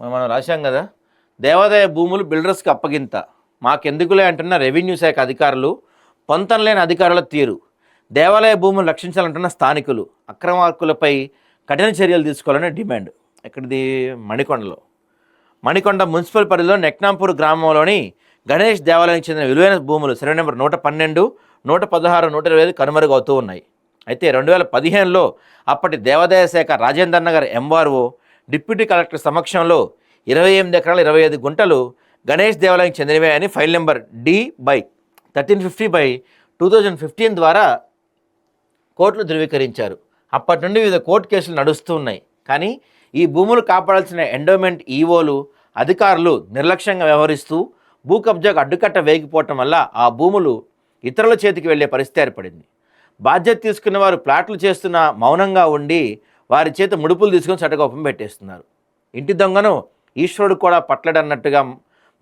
మనం రాశాం కదా? దేవాదాయ భూములు బిల్డర్స్కి అప్పగింత. మాకెందుకులే అంటున్న రెవెన్యూ శాఖ అధికారులు పొంతం లేని అధికారుల తీరు. దేవాలయ భూములు రక్షించాలంటున్న స్థానికులు అక్రమార్కులపై కఠిన చర్యలు తీసుకోవాలని డిమాండ్. ఇక్కడిది మణికొండలో. మణికొండ మున్సిపల్ పరిధిలో నెక్నాంపూర్ గ్రామంలోని గణేష్ దేవాలయానికి చెందిన విలువైన భూములు సర్వే నెంబర్ నూట పన్నెండు నూట పదహారు నూట ఇరవై ఐదు కనుమరుగవుతూ ఉన్నాయి. అయితే రెండు వేల పదిహేనులో అప్పటి దేవాదాయ శాఖ Rajender Nagar MRO deputy collector సమక్షంలో ఇరవై ఎనిమిది ఎకరాల ఇరవై ఐదు గుంటలు గణేష్ దేవాలయానికి చెందినవే అని file number D by thirteen fifty by two thousand fifteen ద్వారా కోర్టులు ధృవీకరించారు. అప్పటి నుండి వివిధ కోర్టు కేసులు నడుస్తూ ఉన్నాయి. కానీ ఈ భూములు కాపాడాల్సిన ఎండోమెంట్ ఈవోలు అధికారులు నిర్లక్ష్యంగా వ్యవహరిస్తూ భూ కబ్జాకు అడ్డుకట్ట వేగిపోవటం వల్ల ఆ భూములు ఇతరుల చేతికి వెళ్ళే పరిస్థితి ఏర్పడింది. బాధ్యత తీసుకున్న వారు ప్లాట్లు చేస్తున్న మౌనంగా ఉండి వారి చేత ముడుపులు తీసుకొని చట్టకోపం పెట్టేస్తున్నారు. ఇంటి దొంగను ఈశ్వరుడు కూడా పట్లడన్నట్టుగా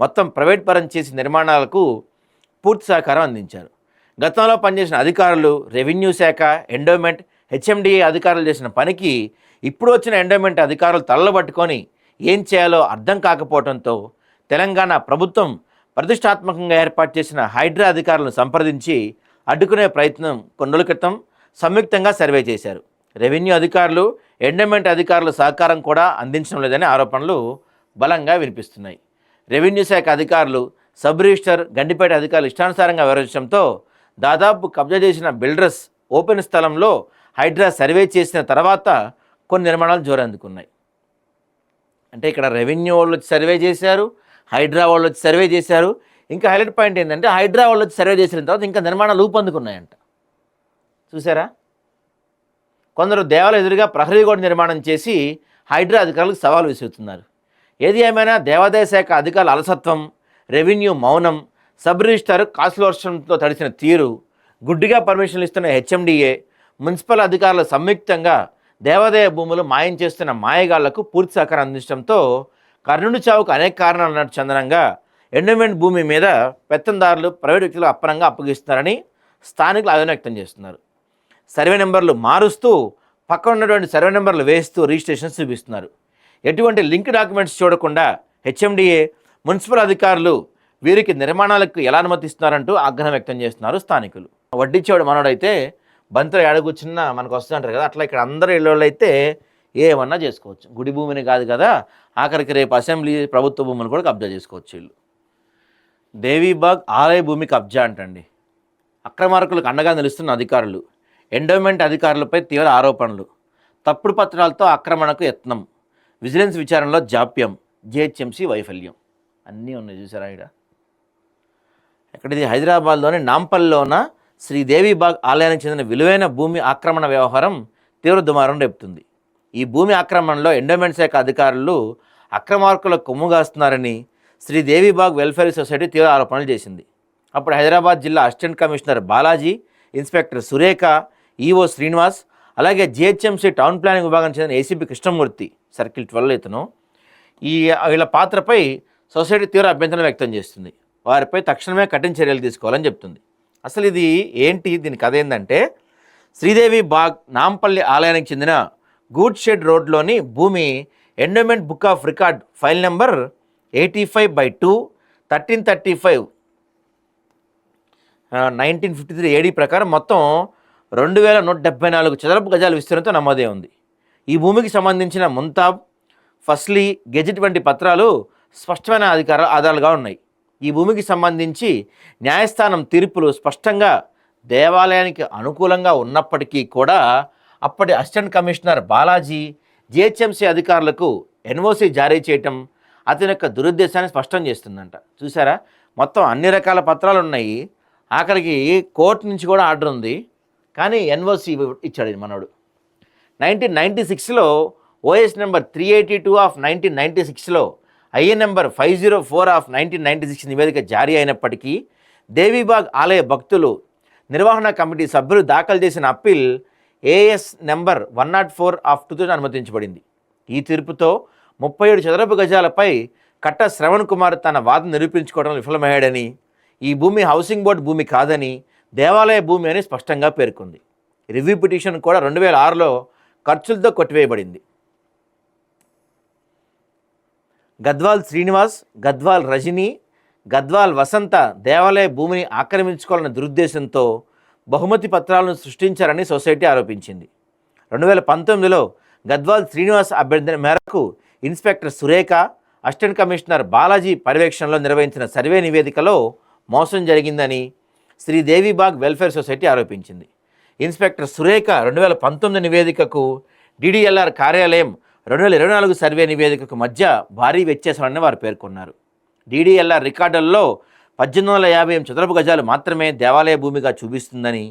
మొత్తం ప్రైవేట్ పరం చేసి నిర్మాణాలకు పూర్తి సహకారం అందించారు. గతంలో పనిచేసిన అధికారులు రెవెన్యూ శాఖ ఎండోమెంట్ హెచ్ఎండిఏ అధికారులు చేసిన పనికి ఇప్పుడు వచ్చిన ఎండోమెంట్ అధికారులు తలలు పట్టుకొని ఏం చేయాలో అర్థం కాకపోవడంతో తెలంగాణ ప్రభుత్వం ప్రతిష్టాత్మకంగా ఏర్పాటు చేసిన హైడ్రా అధికారులను సంప్రదించి అడ్డుకునే ప్రయత్నం కొన్నుల క్రితం సంయుక్తంగా సర్వే చేశారు. రెవెన్యూ అధికారులు ఎండమెంట్ అధికారుల సహకారం కూడా అందించడం లేదనే ఆరోపణలు బలంగా వినిపిస్తున్నాయి. రెవెన్యూ శాఖ అధికారులు సబ్ రిజిస్టర్ గండిపేట అధికారులు ఇష్టానుసారంగా వ్యవహరించడంతో దాదాపు కబ్జా చేసిన బిల్డర్స్ ఓపెన్ స్థలంలో హైడ్రా సర్వే చేసిన తర్వాత కొన్ని నిర్మాణాలు జోరందుకున్నాయి. అంటే ఇక్కడ రెవెన్యూ వాళ్ళు వచ్చి సర్వే చేశారు హైడ్రా వాళ్ళు వచ్చి సర్వే చేశారు. ఇంకా హైలైట్ పాయింట్ ఏంటంటే హైడ్రా వాళ్ళు వచ్చి సర్వే చేసిన తర్వాత ఇంకా నిర్మాణాలు ఊపందుకున్నాయంట. చూసారా? కొందరు దేవాలయ ఎదురుగా ప్రహరీ గోడ నిర్మాణం చేసి హైడ్రా అధికారులకు సవాల్ విసురుతున్నారు. ఏది ఏమైనా దేవాదాయ శాఖ అధికారుల అలసత్వం రెవెన్యూ మౌనం సబ్ రిజిస్టార్ కాసుల వర్షంతో తడిసిన తీరు గుడ్డిగా పర్మిషన్లు ఇస్తున్న హెచ్ఎండిఏ మున్సిపల్ అధికారులు సంయుక్తంగా దేవాదాయ భూములు మాయం చేస్తున్న మాయగాళ్ళకు పూర్తి సహకారం అందించడంతో కర్ణుడి చావుకు అనేక కారణాలు ఉన్నట్టు చందనంగా ఎండోమెంట్ భూమి మీద పెత్తందారులు ప్రైవేట్ వ్యక్తులు అప్పనంగా అప్పగిస్తున్నారని స్థానికులు ఆవేదన వ్యక్తం చేస్తున్నారు. సర్వే నెంబర్లు మారుస్తూ పక్కన ఉన్నటువంటి సర్వే నెంబర్లు వేస్తూ రిజిస్ట్రేషన్ చూపిస్తున్నారు. ఎటువంటి లింక్ డాక్యుమెంట్స్ చూడకుండా హెచ్ఎండిఏ మున్సిపల్ అధికారులు వీరికి నిర్మాణాలకు ఎలా అనుమతిస్తున్నారంటూ ఆగ్రహం వ్యక్తం చేస్తున్నారు స్థానికులు. వడ్డించేవాడు మనోడైతే బంతులు ఎడగొచ్చిన మనకు వస్తుంటారు కదా అట్లా ఇక్కడ అందరు ఇళ్ళు అయితే ఏమన్నా చేసుకోవచ్చు. గుడి భూమిని కాదు కదా ఆఖరికి రేపు అసెంబ్లీ ప్రభుత్వ భూములు కూడా కబ్జా చేసుకోవచ్చు వీళ్ళు. దేవీబాగ్ ఆలయ భూమి కబ్జా అంటండి. అక్రమార్కులకు అండగా నిలుస్తున్న అధికారులు. ఎండోమెంట్ అధికారులపై తీవ్ర ఆరోపణలు. తప్పుడు పత్రాలతో ఆక్రమణకు యత్నం. విజిలెన్స్ విచారణలో జాప్యం. జిహెచ్ఎంసీ వైఫల్యం. అన్నీ ఉన్నాయి చూసారా ఇక్కడ? ఎక్కడిది హైదరాబాద్లోని నాంపల్లిలోన శ్రీదేవిబాగ్ ఆలయానికి చెందిన విలువైన భూమి ఆక్రమణ వ్యవహారం తీవ్ర దుమారం రేపుతుంది. ఈ భూమి ఆక్రమణలో ఎండోమెంట్ శాఖ అధికారులు అక్రమార్కుల కొమ్ముగాస్తున్నారని శ్రీదేవిబాగ్ వెల్ఫేర్ సొసైటీ తీవ్ర ఆరోపణలు చేసింది. అప్పుడు హైదరాబాద్ జిల్లా assistant commissioner Balaji inspector Surekha EO Srinivas అలాగే జిహెచ్ఎంసీ టౌన్ ప్లానింగ్ విభాగానికి చెందిన ఏసీపీ కృష్ణమూర్తి సర్కిల్ ట్వెల్వ్ ఇతను. ఈ వీళ్ళ పాత్రపై సొసైటీ తీవ్ర అభ్యంతరం వ్యక్తం చేస్తుంది. వారిపై తక్షణమే కఠిన చర్యలు తీసుకోవాలని చెప్తుంది. అసలు ఇది ఏంటి? దీని కథ ఏంటంటే శ్రీదేవి బాగ్ నాంపల్లి ఆలయానికి చెందిన గూడ్ షెడ్ రోడ్లోని భూమి endowment book of record file number eighty five by two thirteen thirty five nineteen fifty three AD ప్రకారం మొత్తం రెండు వేల నూట డెబ్బై నాలుగు చదరపు గజాల విస్తీర్ణంతో నమోదే ఉంది. ఈ భూమికి సంబంధించిన ముంతాబ్ ఫస్లీ గెజెట్ వంటి పత్రాలు స్పష్టమైన అధికార ఆధారాలుగా ఉన్నాయి. ఈ భూమికి సంబంధించి న్యాయస్థానం తీర్పులు స్పష్టంగా దేవాలయానికి అనుకూలంగా ఉన్నప్పటికీ కూడా అప్పటి అసిస్టెంట్ కమిషనర్ బాలాజీ జిహెచ్ఎంసీ అధికారులకు ఎన్ఓసి జారీ చేయటం అతని యొక్క దురుద్దేశాన్ని స్పష్టం చేస్తుందంట. చూసారా? మొత్తం అన్ని రకాల పత్రాలు ఉన్నాయి. ఆఖరికి కోర్టు నుంచి కూడా ఆర్డర్ ఉంది. కానీ ఎన్ఓసి ఇచ్చాడు మనోడు. నైన్టీన్ నైంటీ సిక్స్లో OS number three eighty two of nineteen ninety సిక్స్లో IA number five zero four of nineteen ninety six నివేదిక జారీ అయినప్పటికీ దేవీబాగ్ ఆలయ భక్తులు నిర్వహణ కమిటీ సభ్యులు దాఖలు చేసిన appeal AS number one not four of two thousand అనుమతించబడింది. ఈ తీర్పుతో ముప్పై ఏడు చదరపు గజాలపై కట్ట శ్రవణ్ కుమార్ తన వాదన నిరూపించుకోవడం విఫలమయ్యాడని ఈ భూమి హౌసింగ్ బోర్డు భూమి కాదని దేవాలయ భూమి అని స్పష్టంగా పేర్కొంది. రివ్యూ పిటిషన్ కూడా రెండు వేల ఆరులో ఖర్చులతో కొట్టివేయబడింది. గద్వాల్ శ్రీనివాస్ గద్వాల్ రజని గద్వాల్ వసంత దేవాలయ భూమిని ఆక్రమించుకోవాలన్న దురుద్దేశంతో బహుమతి పత్రాలను సృష్టించారని సొసైటీ ఆరోపించింది. రెండు వేల పంతొమ్మిదిలో గద్వాల్ శ్రీనివాస్ అభ్యర్థన మేరకు inspector Surekha assistant commissioner Balaji పర్యవేక్షణలో నిర్వహించిన సర్వే నివేదికలో మోసం జరిగిందని శ్రీదేవిబాగ్ వెల్ఫేర్ సొసైటీ ఆరోపించింది. ఇన్స్పెక్టర్ సురేఖ రెండు వేల పంతొమ్మిది నివేదికకు డిడిఎల్ఆర్ కార్యాలయం రెండు వేల ఇరవై నాలుగు సర్వే నివేదికకు మధ్య భారీ వ్యత్యాసాలని వారు పేర్కొన్నారు. డిడిఎల్ఆర్ రికార్డుల్లో పద్దెనిమిది వందల యాభై ఎనిమిది చదరపు గజాలు మాత్రమే దేవాలయ భూమిగా చూపిస్తుందని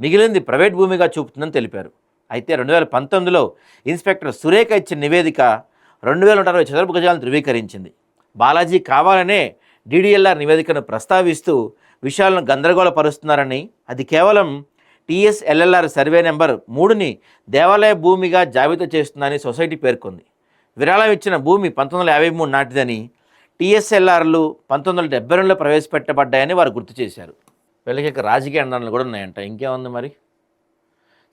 మిగిలింది ప్రైవేట్ భూమిగా చూపుతుందని తెలిపారు. అయితే రెండు వేల పంతొమ్మిదిలో ఇన్స్పెక్టర్ సురేఖ ఇచ్చిన నివేదిక రెండు వేల నూట అరవై చదరపు గజాలను ధృవీకరించింది. బాలాజీ కావాలనే డిడిఎల్ఆర్ నివేదికను ప్రస్తావిస్తూ విషయాలను గందరగోళపరుస్తున్నారని అది కేవలం టీఎస్ఎల్ఎల్ఆర్ సర్వే నెంబర్ మూడుని దేవాలయ భూమిగా జాబితా చేస్తుందని సొసైటీ పేర్కొంది. విరాళం ఇచ్చిన భూమి పంతొమ్మిది వందల యాభై మూడు నాటిదని టీఎస్ఎల్ఆర్లు పంతొమ్మిది వందల డెబ్బై రెండులో ప్రవేశపెట్టబడ్డాయని వారు గుర్తు చేశారు. వీళ్ళకి రాజకీయ అండాలు కూడా ఉన్నాయంట. ఇంకేముంది మరి?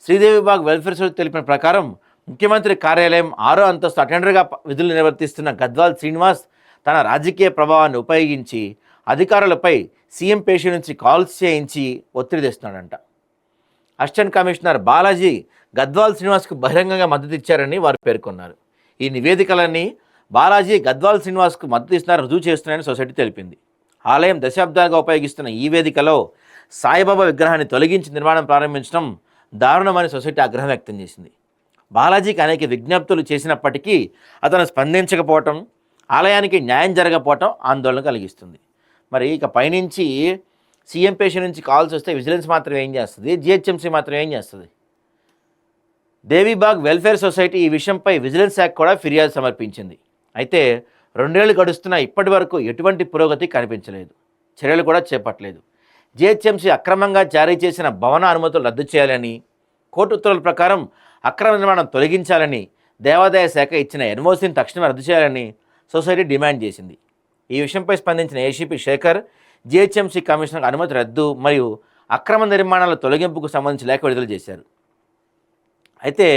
శ్రీదేవి బాగ్ వెల్ఫేర్ సొసైటీ తెలిపిన ప్రకారం ముఖ్యమంత్రి కార్యాలయం ఆరో అంతస్తు అటెండర్గా విధులు నిర్వర్తిస్తున్న గద్వాల్ శ్రీనివాస్ తన రాజకీయ ప్రభావాన్ని ఉపయోగించి అధికారులపై సీఎం పేషి నుంచి కాల్స్ చేయించి ఒత్తిడి తెస్తున్నాడంట. అసిస్టెంట్ కమిషనర్ బాలాజీ గద్వాల్ శ్రీనివాస్కు బహిరంగంగా మద్దతు ఇచ్చారని వారు పేర్కొన్నారు. ఈ నివేదికలన్నీ బాలాజీ గద్వాల్ శ్రీనివాస్కు మద్దతు ఇస్తున్నారని రుజువు చేస్తున్నాయని సొసైటీ తెలిపింది. ఆలయం దశాబ్దాలుగా ఉపయోగిస్తున్న ఈ వేదికలో సాయిబాబా విగ్రహాన్ని తొలగించి నిర్మాణం ప్రారంభించడం దారుణమని సొసైటీ ఆగ్రహం వ్యక్తం చేసింది. బాలాజీకి అనేక విజ్ఞప్తులు చేసినప్పటికీ అతను స్పందించకపోవటం ఆలయానికి న్యాయం జరగకపోవటం ఆందోళన కలిగిస్తుంది. మరి ఇక పైనుంచి సీఎం పేషెంట్ నుంచి కాల్స్ వస్తే విజిలెన్స్ మాత్రం ఏం చేస్తుంది? జిహెచ్ఎంసీ మాత్రం ఏం చేస్తుంది? దేవీబాగ్ వెల్ఫేర్ సొసైటీ ఈ విషయంపై విజిలెన్స్ శాఖ కూడా ఫిర్యాదు సమర్పించింది. అయితే రెండేళ్ళు గడుస్తున్నా ఇప్పటి వరకు ఎటువంటి పురోగతి కనిపించలేదు. చర్యలు కూడా చేపట్టలేదు. జిహెచ్ఎంసీ అక్రమంగా జారీ చేసిన భవన అనుమతులు రద్దు చేయాలని కోర్టు ఉత్తర్వుల ప్రకారం అక్రమ నిర్మాణం తొలగించాలని దేవాదాయ శాఖ ఇచ్చిన ఎన్ఓసీని తక్షణమే రద్దు చేయాలని సొసైటీ డిమాండ్ చేసింది. ఈ విషయంపై స్పందించిన ఏసీపీ శేఖర్ జీహెచ్ఎంసీ కమిషనర్ అనుమతి రద్దు మరియు అక్రమ నిర్మాణాల తొలగింపుకు సంబంధించి లేఖ విడుదల చేశారు. అయితే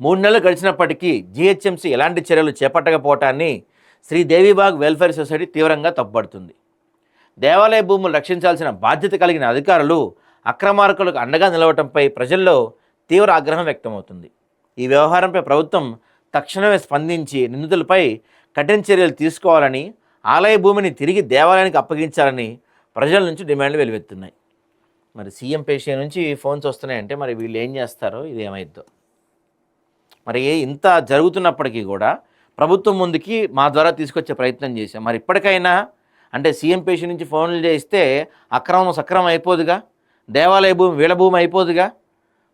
మూడు నెలలు గడిచినప్పటికీ జీహెచ్ఎంసీ ఎలాంటి చర్యలు చేపట్టకపోవటాన్ని శ్రీ దేవిబాగ్ వెల్ఫేర్ సొసైటీ తీవ్రంగా తప్పుపడుతుంది. దేవాలయ భూములు రక్షించాల్సిన బాధ్యత కలిగిన అధికారులు అక్రమార్కులకు అండగా నిలవటంపై ప్రజల్లో తీవ్ర ఆగ్రహం వ్యక్తమవుతుంది. ఈ వ్యవహారంపై ప్రభుత్వం తక్షణమే స్పందించి నిందితులపై కఠిన చర్యలు తీసుకోవాలని ఆలయ భూమిని తిరిగి దేవాలయానికి అప్పగించాలని ప్రజల నుంచి డిమాండ్లు వెలువెత్తున్నాయి. మరి సీఎం పేషియా నుంచి ఫోన్స్ వస్తున్నాయంటే మరి వీళ్ళు ఏం చేస్తారో ఇది ఏమైద్దో. మరి ఇంత జరుగుతున్నప్పటికీ కూడా ప్రభుత్వం ముందుకి మా ద్వారా తీసుకొచ్చే ప్రయత్నం చేశాం. మరి ఇప్పటికైనా అంటే సీఎం పేషి నుంచి ఫోన్లు చేస్తే అక్రమం సక్రమం అయిపోదుగా? దేవాలయ భూమి వీళ్ళ భూమి అయిపోదుగా?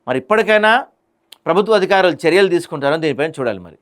మరి ఇప్పటికైనా ప్రభుత్వ అధికారులు చర్యలు తీసుకుంటారని దీనిపైన చూడాలి మరి.